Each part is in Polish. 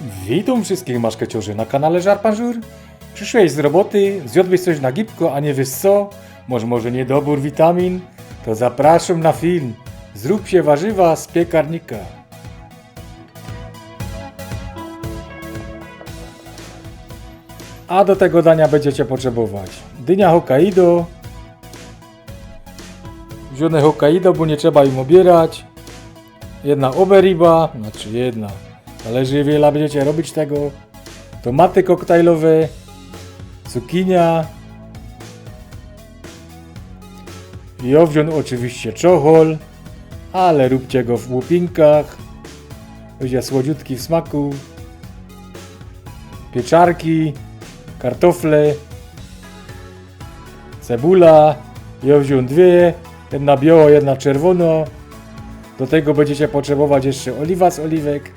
Witam wszystkich maszkeciorzy na kanale Żarpanżur. Przyszłeś z roboty, zjadłeś coś na gipko, a nie wiesz co? Może może niedobór witamin? To zapraszam na film. Zrób się warzywa z piekarnika. A do tego dania będziecie potrzebować dynia Hokkaido, wziąłem Hokkaido, bo nie trzeba im obierać, jedna oberiba, znaczy jedna, zależy wiele będziecie robić tego, tomaty koktajlowe, cukinia, i oczywiście czochol, ale róbcie go w łupinkach, będzie słodziutki w smaku, pieczarki, kartofle, cebula, ja dwie, jedna biała, jedna czerwona. Do tego będziecie potrzebować jeszcze oliwa z oliwek,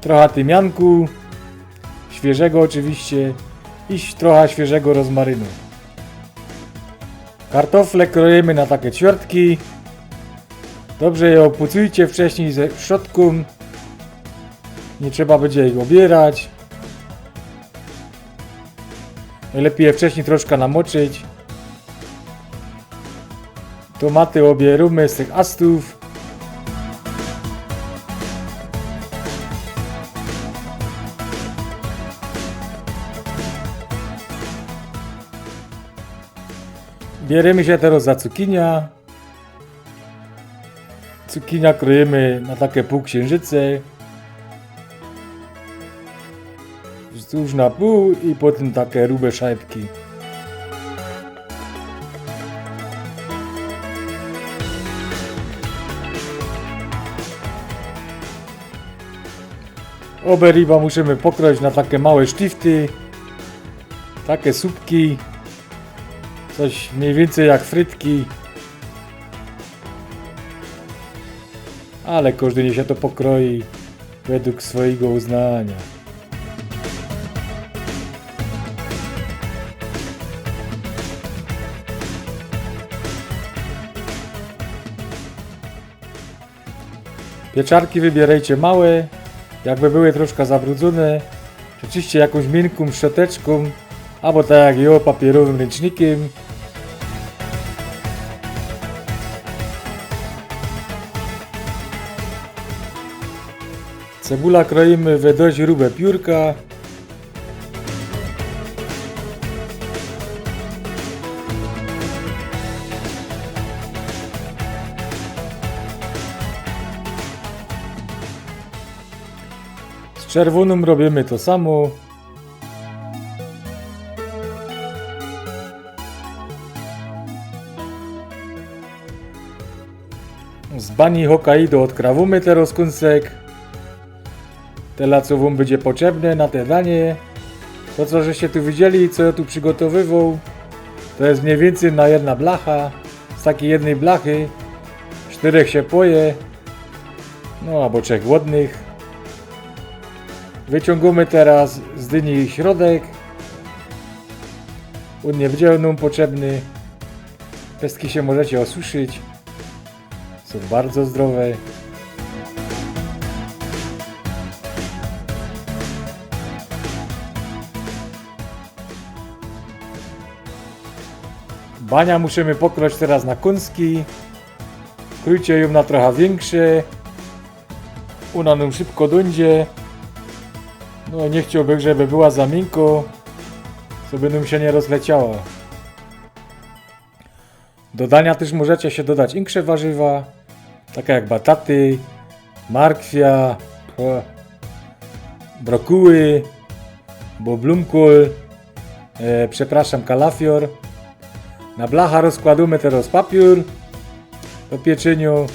trochę tymianku, świeżego oczywiście i trochę świeżego rozmarynu. Kartofle kroimy na takie ćwiartki. Dobrze je opucujcie wcześniej ze szczotką. Nie trzeba będzie ich obierać. Najlepiej je wcześniej troszkę namoczyć. Tomaty obieramy z tych astów. Bierzemy się teraz za cukinia. Cukinia kroimy na takie półksiężyce. Wzdłuż na pół i potem takie rube szajbki. Obe ryba musimy pokroić na takie małe sztifty. Takie słupki. Coś mniej więcej jak frytki. Ale każdy nie się to pokroi według swojego uznania. Pieczarki wybierajcie małe, jakby były troszkę zabrudzone. Przeczyście jakąś miękką szczoteczką, albo tak jak ja, papierowym ręcznikiem. Cebula kroimy we dość grube piórka. Z czerwonym robimy to samo. Z bani Hokkaido odkrawamy teraz kąsek. Tyle co wam będzie potrzebne na te danie. To co żeście tu widzieli, co ja tu przygotowywał, to jest mniej więcej na jedna blacha. Z takiej jednej blachy czterech się poje. No albo trzech głodnych. Wyciągamy teraz z dyni środek. On nie będzie nam potrzebny. Pestki się możecie osuszyć. Są bardzo zdrowe. Bania musimy pokroić teraz na kąski. Krójcie ją na trochę większe. Ona nam szybko dądzie. No nie chciałbym, żeby była za miękko, żeby nam się nie rozleciała. Do dania też możecie się dodać insze warzywa, takie jak bataty, markwia, brokuły, bo blumkul, e, przepraszam, kalafior. Na blacha rozkładamy teraz papier do pieczeniu.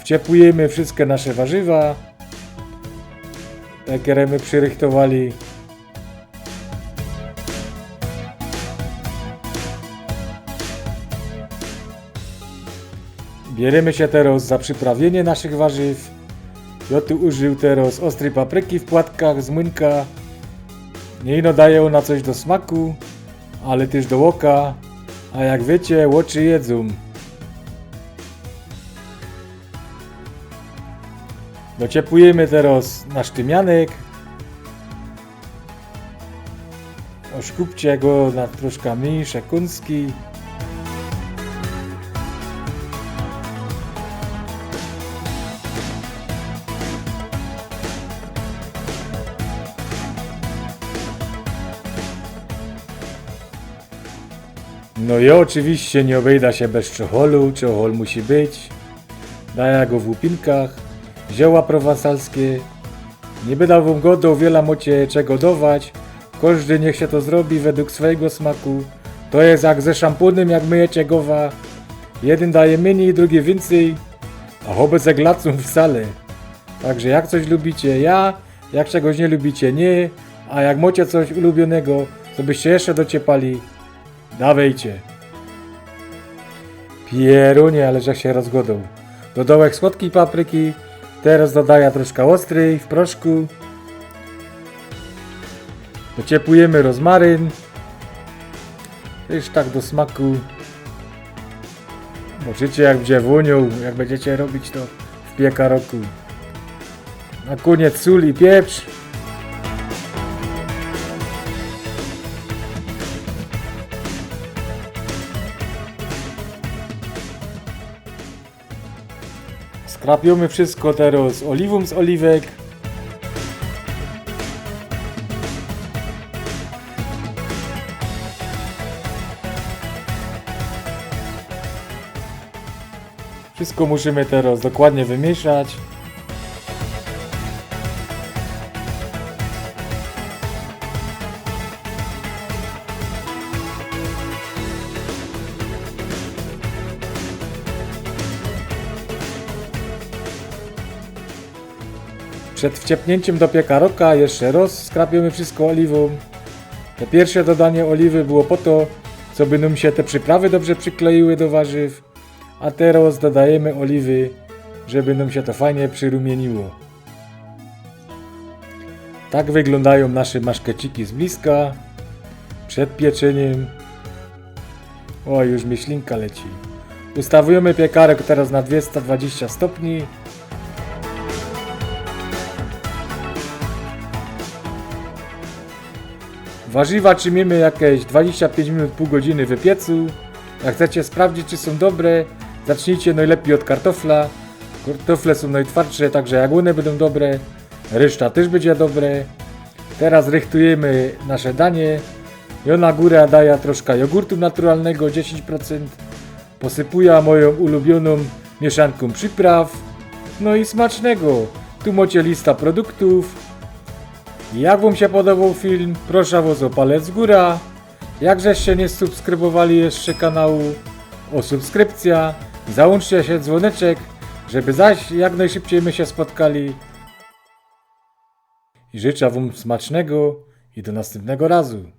Wciepujemy wszystkie nasze warzywa. Takie my przyrychtowali. Bierzemy się teraz za przyprawienie naszych warzyw. Ja tu użył teraz ostrej papryki w płatkach z młynka. Nie ino daje ona coś do smaku, ale też do oka. A jak wiecie, łoczy jedzą. Dociepujemy teraz nasz tymianek. Oszkupcie go na troszkę mniejsze kąski. No i oczywiście nie obejda się bez czocholu, czochol musi być. Daję go w łupinkach, zioła prowansalskie. Nie będę wam godą wiele mocie czego dawać. Każdy niech się to zrobi według swojego smaku. To jest jak ze szamponem, jak myjecie gowa. Jeden daje mniej, drugi więcej, a wobec jak lacą wcale. Także jak coś lubicie, ja, jak czegoś nie lubicie, nie, a jak macie coś ulubionego, to byście jeszcze dociepali, dawajcie. Pierunie, ale że się rozgodą. Dodołek słodkiej papryki, teraz dodaję troszkę ostrej w proszku. Dociepujemy rozmaryn. Już tak do smaku. Możecie jak będzie wonią, jak będziecie robić to w piekaroku. Na koniec sól i pieprz. Skrapiemy wszystko teraz oliwą z oliwek. Wszystko musimy teraz dokładnie wymieszać. Przed wciepnięciem do piekaroka jeszcze raz skrapiemy wszystko oliwą. To pierwsze dodanie oliwy było po to, co by nam się te przyprawy dobrze przykleiły do warzyw. A teraz dodajemy oliwy, żeby nam się to fajnie przyrumieniło. Tak wyglądają nasze maszkeciki z bliska, przed pieczeniem. O, już myślinka leci. Ustawiamy piekarek teraz na 220 stopni. Warzywa trzymiemy jakieś 25 minut, pół godziny w piecu. Jak chcecie sprawdzić, czy są dobre, zacznijcie najlepiej od kartofla. Kartofle są najtwardsze, także jak one będą dobre, reszta też będzie dobre. Teraz rychtujemy nasze danie. Ja na górę daję troszkę jogurtu naturalnego, 10%. Posypuję moją ulubioną mieszanką przypraw. No i smacznego. Tu macie lista produktów. Jak Wam się podobał film, proszę Was o palec w górę. Jak żeście nie subskrybowali jeszcze kanału, o subskrypcja. Załączcie się dzwoneczek, żeby zaś jak najszybciej my się spotkali. I życzę Wam smacznego i do następnego razu.